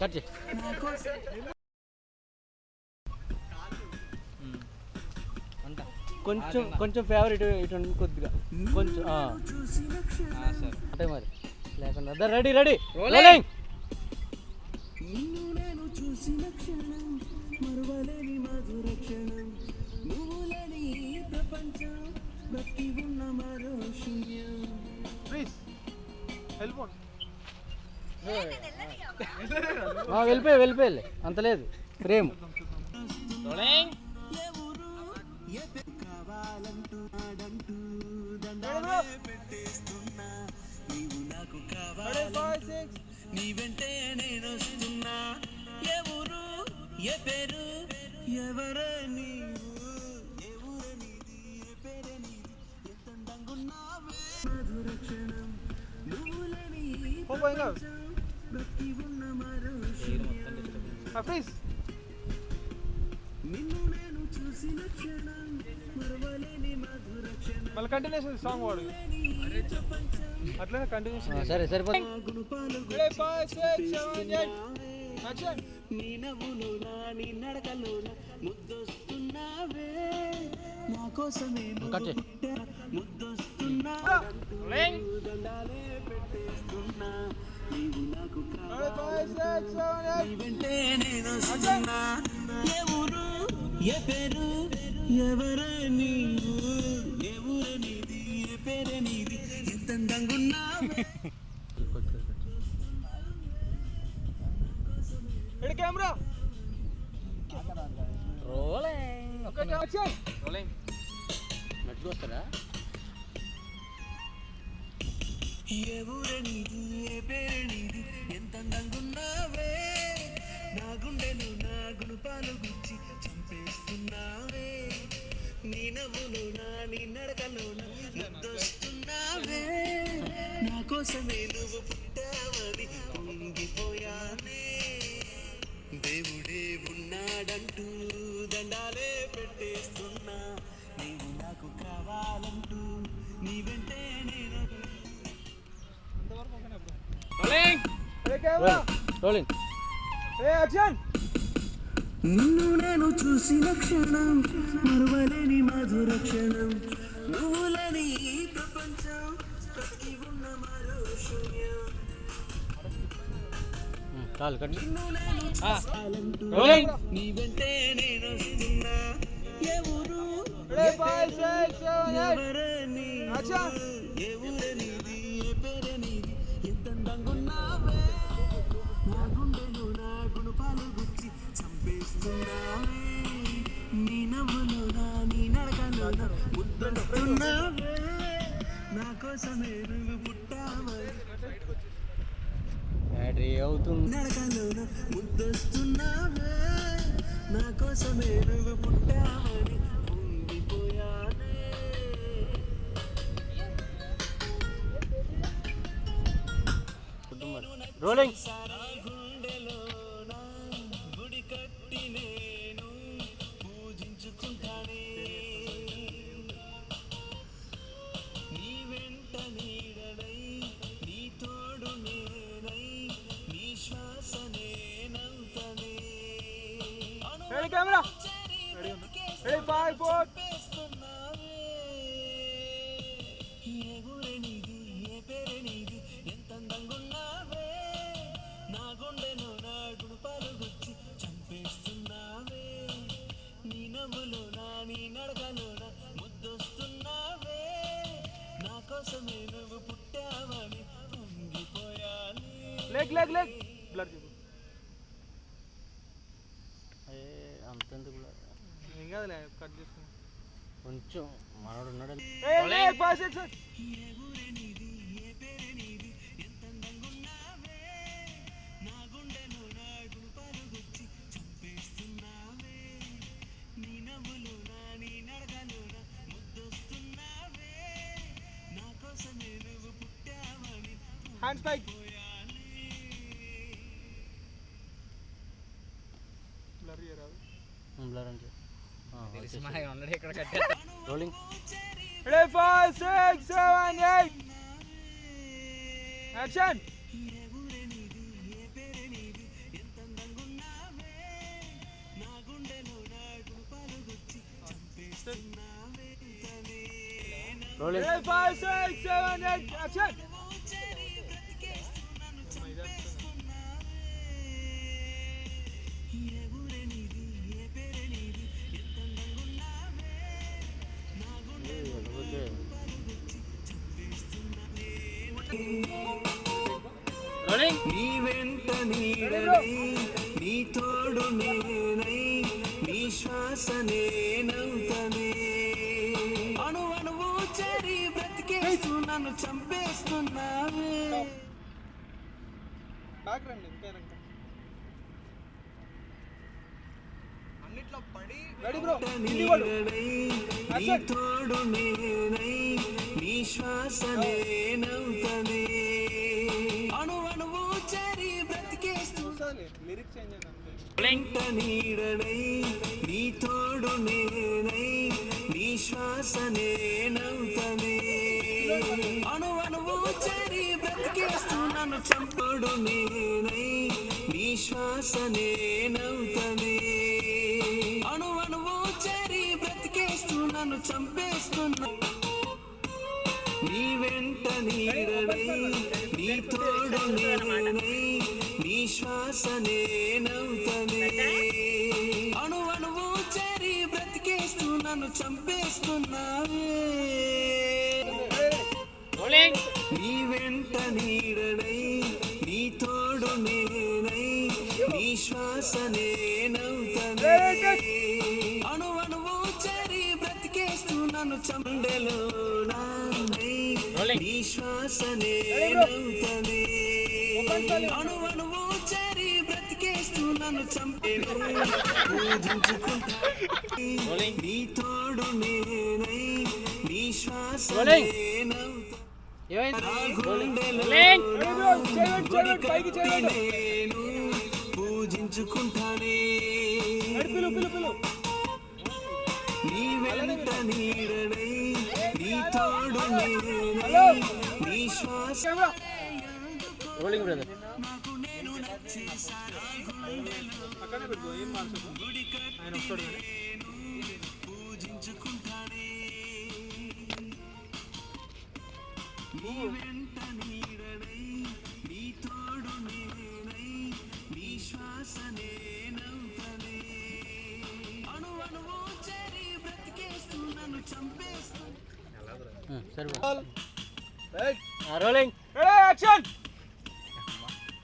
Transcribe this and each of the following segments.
Cut చేయి. కొంచెం కొంచెం ఫేవరెట్ ఇటు ఉంది కొద్దిగా. కొంచెం ఆ. సార్. అంటే మరి లేకుండా. Ready ready. రోలింగ్ నేను చూసిన క్షణం ప్రపంచం బ్రతి ఉన్న మరో శూన్యం వెళ్ళిపోయి వెళ్ళిపోయి అంత లేదు. ప్రేమ్. కావాలంటూ పెట్టేస్తున్నా నీవు నాకు కావాలంటూ నీ వెంటే నేను వస్తున్నా ఎవరు ఏ పేరు? ఎవరే నీవు? ఏ పేరే నీది ఎంత అందంగున్నావే? మధుర క్షణం బ్రతి ఉన్న మరో నిన్ను నేను చూసిన క్షణం మరవలేని మధుర క్షణం. మళ్ళీ కంటిన్యూషన్ సాంగ్ వాడు. అట్లనే కంటిన్యూషన్ సరే సరిపోతుంది. నీ నవ్వులోనా నీ నడకలోనా ముద్దొస్తున్నావే నా కోసమే. ముద్దొస్తున్నా దండాలే పెట్టేస్తున్నా. నీవు నాకు కావాలి నీ వెంటే నేను వస్తున్నా. ఏ ఊరు ఏ పేరు ఎవరే కెమెరా. రోలింగ్ ఒకటి యాక్షన్ రోలింగ్ నడుచుకు వస్తారా? ఏ ఊరే నీది ఏ పేరే నీది? ఎంత అందంగున్నావే? నా గుండెను నా గుణపాలు గుచ్చి చంపేస్తున్నావే. నీ నవ్వులో నా నీ నడకలోన ముద్దొస్తున్నావే నా కోసమే నువ్వు రోలింగ్ నిన్ను నేను చూసిన క్షణం మరువలేని మధుర క్షణం నువ్వు లేని ఈ ప్రపంచం బ్రతికి ఉన్న మరో శూన్యం. చాలు కట్ రోలింగ్ నీ వెంటే నేను వస్తున్నా. ఎవరు ఎడి ఫైవ్ నీ నవ్వులో నీ నడకలో నా నా కోసమే నువ్వు పుట్టావని బ్యాటరీ అవుతుంది నడకలో నా ముద్దొస్తున్నావే నా కోసమే నువ్వు పుట్టావని రోలింగ్ నా కోసమే నువ్వు పుట్టావని పొంగిపోయానే. లెగ్ లెగ్ లెగ్ బ్లర్ చెప్పు అంతెందుకు కాదులే కట్ చేసుకుని కొంచెం మనోడు ఉన్నాడు ఫాస్ట్ యాక్షన్ ఇక్కడ rolling Ready, five, six, seven, eight. Action. Rolling Ready, five, six, seven, eight. Action. నీడనై నీ తోడు నేనై నీ శ్వాస నేనవుతనే అణు అణువు చెరి బ్రతికేస్తూ నన్ను చంపేస్తున్నావే. బ్యాక్ రండి ఇంకా వెనక్కి. అన్నిట్లో పడి రెడీ బ్రో నీడనై నీ తోడు నేనై నీ శ్వాస నేనవుతనే నీడనై నీ తోడు నేనై నీ శ్వాస నేనవుతనే అణు అణువు చెరి బ్రతికేస్తూ నన్ను చంపడు నేనై నీ శ్వాస నేనవుతనే అణు అణువు చెరి బ్రతికేస్తూ నన్ను చంపేస్తున్నా నీ వెంట నీడనై నీ తోడు నేనై నీ శ్వాస నే నీడనై నీ తోడు నేనై నీ శ్వాస నేనవుతనే. అణు అణువు చెరి బ్రతికేస్తూ నన్ను చండెలో నీ శ్వాస నేనవుతనే. అణు అణువు చెరి బ్రతికేస్తూ నన్ను చంపేను పూజించుకుంటా. నీ తోడు నేనై నీ శ్వాస Rolling. నేనవుతా పూజించుకుంటానే నీ వెంట నీడనై నీ తోడు నీ శ్వాస రోలింగ్ బ్రదర్ అక్కడే పెట్టుకో ఏం మార్చకు ఆయన వస్తాడు నీ వెంట నీడనై నీ తోడు నేనై నీ శ్వాస నేనవుతనే అణు అణువు చెరి బ్రతికేస్తూ నన్ను చంపేస్తూ. సరే రైట్. రోలింగ్. Ready action.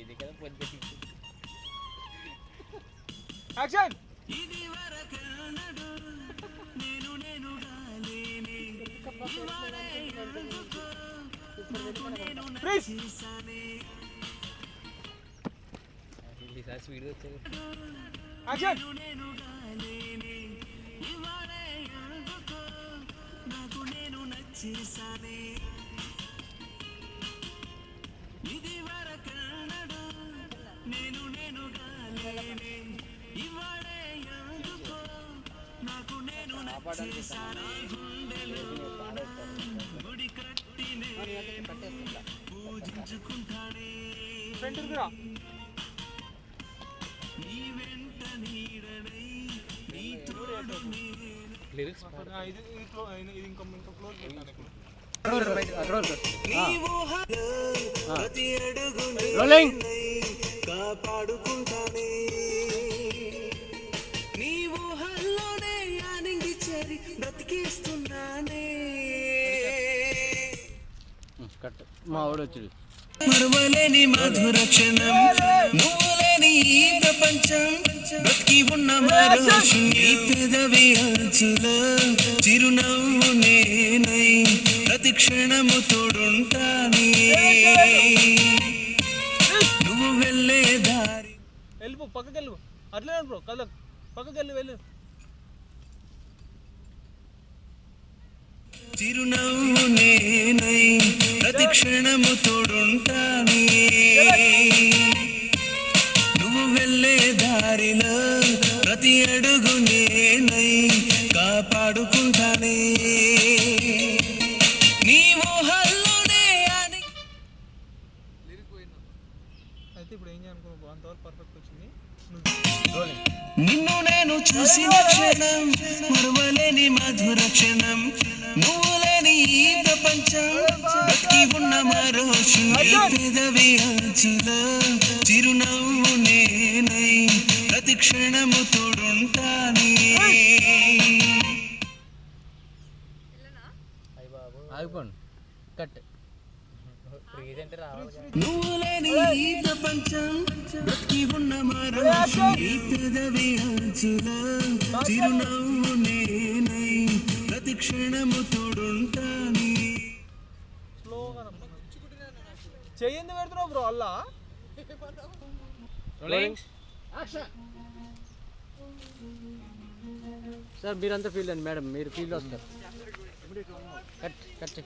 ఇది కదా పొద్దు యాక్షన్. ఇది వరకన్నడు నేను నేనుగా లేనే. ఇవాళే ఇది వరకన్నడు నేను నేనుగా లేనే ఇవాళే ఎందుకో నాకు నేను నచ్చేసానే గుండెలో రా. నీ వెంట నీడనై నీ తోడు లిరిక్స్ ఇది ఇది ఇంకో ఇంకో ప్రతి అడుగు కాపాడుకుంటానే. కట్ మా వాడు వచ్చాడు. మరువలేని మధుర క్షణం నువ్వు లేని ఈ ప్రపంచం. బ్రతికి ఉన్న మరో శూన్య పెదవి అంచులో చిరునవ్వు నేనై ప్రతి క్షణము తోడుంటానే. నువ్వు వెళ్ళే దారి. వెళ్ళిపో పక్కకి వెళ్ళు అట్లే బ్రో కళ్ళ పక్కకి వెళ్ళి వెళ్ళు. చిరునవ్వు నేనై ప్రతి క్షణము తోడుంటాను నువ్వు వెళ్ళే దారిలో ప్రతి అడుగు అంతవరకు పర్ఫెక్ట్ వచ్చింది. నువ్వు నిన్ను నేను చూసిన క్షణం మరువలేని మధుర క్షణం నువ్వు లేని ఈ ప్రపంచం బతికి ఉన్న మరో శూన్య పెదవి అంచులో చిరునవ్వు నేనై ప్రతి క్షణము తోడుంటానే. ఆగిపోండి. కట్ ఫ్రీజ్ అంటే రావాలి కదా. నువ్వు లేని ఈ ప్రపంచం బ్రతికి ఉన్న మరో శూన్య పెదవి అంచులో చిరునవ్వు నేనై ప్రతి క్షణము తోడుంటానే చెయ్యింది పెడుతున్నావు బ్రో అల్లా. సార్ మీరంతా ఫీల్ అండి మేడం మీరు ఫీల్ వస్తారు. Cut cut.